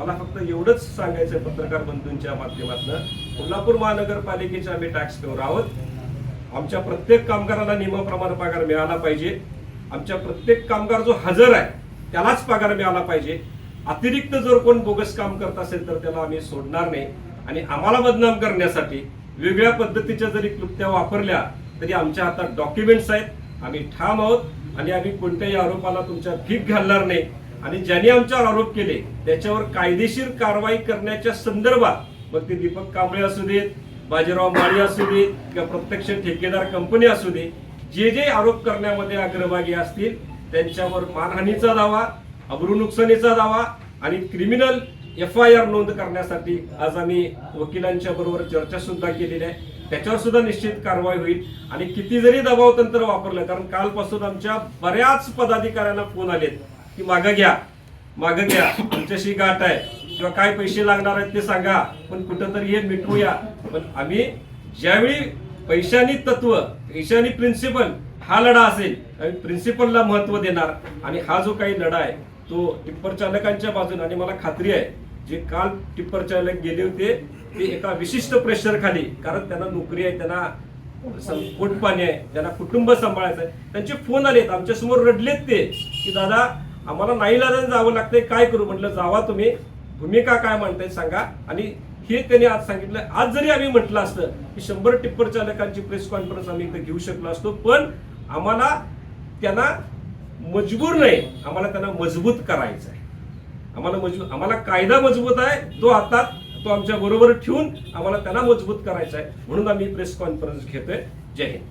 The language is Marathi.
मला फक्त एवढंच सांगायचं आहे पत्रकार बंधूंच्या माध्यमातून कोल्हापूर महानगरपालिकेचे आम्ही टॅक्स पेवर आहोत. आमच्या प्रत्येक कामगाराला नियमाप्रमाणे पगार मिळाला पाहिजे. आमच्या प्रत्येक कामगार जो हजर आहे त्यालाच पगार मिळाला पाहिजे. अतिरिक्त जर कोण बोगस काम करत असेल तर त्याला आम्ही सोडणार नाही. आणि आम्हाला बदनाम करण्यासाठी वेगळ्या पद्धतीच्या जरी क्लुप्त्या वापरल्या तरी आमच्या हातात डॉक्युमेंट्स आहेत. आम्ही ठाम आहोत आणि आम्ही कोणत्याही आरोपाला तुमच्या भीक घालणार नाही. आणि ज्यांनी आमच्यावर आरोप केले त्याच्यावर कायदेशीर कारवाई करण्याच्या संदर्भात मग ते दीपक कांबळे असू देत बाजीराव माळी असू देत किंवा प्रत्यक्ष ठेकेदार कंपनी असू दे जे जे आरोप करण्यामध्ये अग्रभागी असतील त्यांच्यावर मानहानीचा दावा अब्रू नुकसानीचा दावा आणि क्रिमिनल एफ आय आर नोंद करण्यासाठी आज आम्ही वकिलांच्या बरोबर चर्चा सुद्धा केलेली आहे. त्याच्यावर सुद्धा निश्चित कारवाई होईल आणि किती जरी दबाव तंत्र वापरलं कारण कालपासून आमच्या बऱ्याच पदाधिकाऱ्यांना फोन आलेत. की मागं घ्या मागं घ्या आमच्याशी गाठ आहे. किंवा काय पैसे लागणार आहेत ते सांगा पण कुठंतरी हे मिटवूया. पण आम्ही ज्यावेळी पैशानी तत्व पैशानी प्रिन्सिपल हा लढा असेल आम्ही प्रिन्सिपलला महत्त्व देणार. आणि हा जो काही लढा आहे तो टिप्पर चालकांच्या बाजूने आणि मला खात्री आहे जे काल टिप्पर चालक गेले होते ते एका विशिष्ट प्रेशर खाली कारण त्यांना नोकरी आहे त्यांना सं- पोटपाणी आहे त्यांना कुटुंब सांभाळायचं आहे. त्यांचे फोन आलेत आमच्यासमोर रडलेत ते की दादा आम्हाला नाही जावं लागतंय काय करू? म्हटलं जावा तुम्ही. भूमिका काय म्हणताय सांगा. आणि हे त्यांनी आज सांगितलं. आज जरी आम्ही म्हटलं असतं की शंभर टिप्पर चालकांची प्रेस कॉन्फरन्स आम्ही इथं घेऊ शकलो असतो पण आम्हाला त्यांना मजबूर नाही. आम्हाला त्यांना मजबूत करायचं आहे. आम्हाला मजबूत आम्हाला कायदा मजबूत आहे. तो हातात तो आमच्या बरोबर ठेवून आम्हाला त्यांना मजबूत करायचा आहे. म्हणून आम्ही प्रेस कॉन्फरन्स घेतोय. जय हिंद.